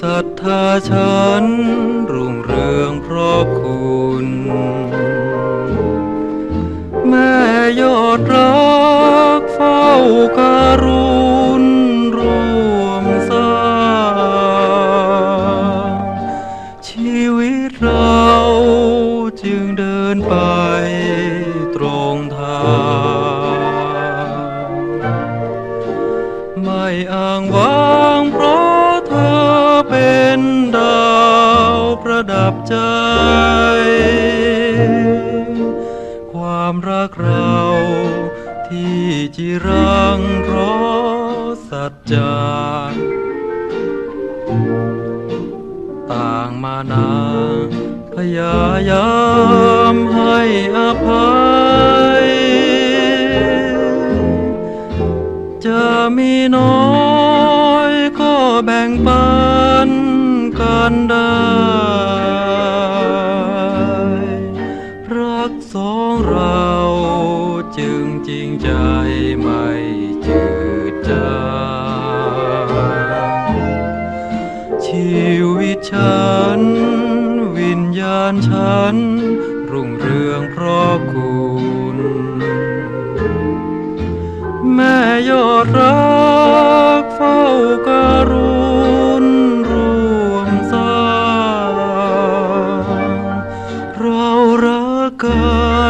ศรัทธาฉัน รุ่งเรืองเพราะคุณ แม่ยอดรักเฝ้าการุณร่วมสร้างชีวิตเราจึงเดินไปตรงทาง ไม่อ้างว้างับใจ ความรักเราที่จีรังเพราะสัจจาต่างมานาพยายามให้อภัย จะมีน้อยก็แบ่งปันกันได้ สองเราจึงจริงใจไม่จืดจางชีวิตฉัน วิญญาณฉัน รุ่งเรืองเพราะคุณ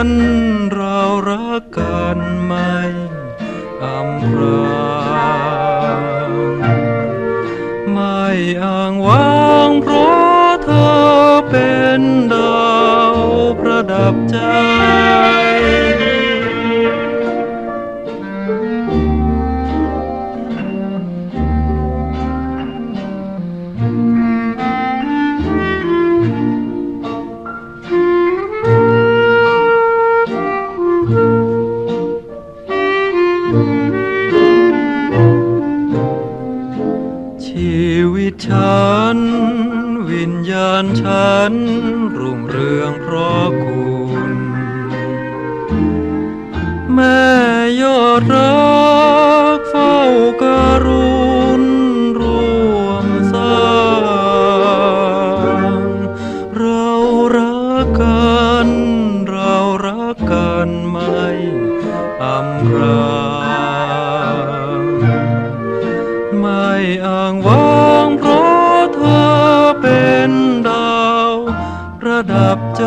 ันเรารักกันไม่อำพรางไม่อ้างว้างเพราะเธอเป็นดาวประดับใจ ตฉัน วิญญาณฉัน รุ่งเรืองเพราะคุณ แม่ยอดรักเฝ้าการุณร่วมสร้างเรารักกัน เรารักกันไม่อำพรางไม่อ้างว้าง ระดับใจ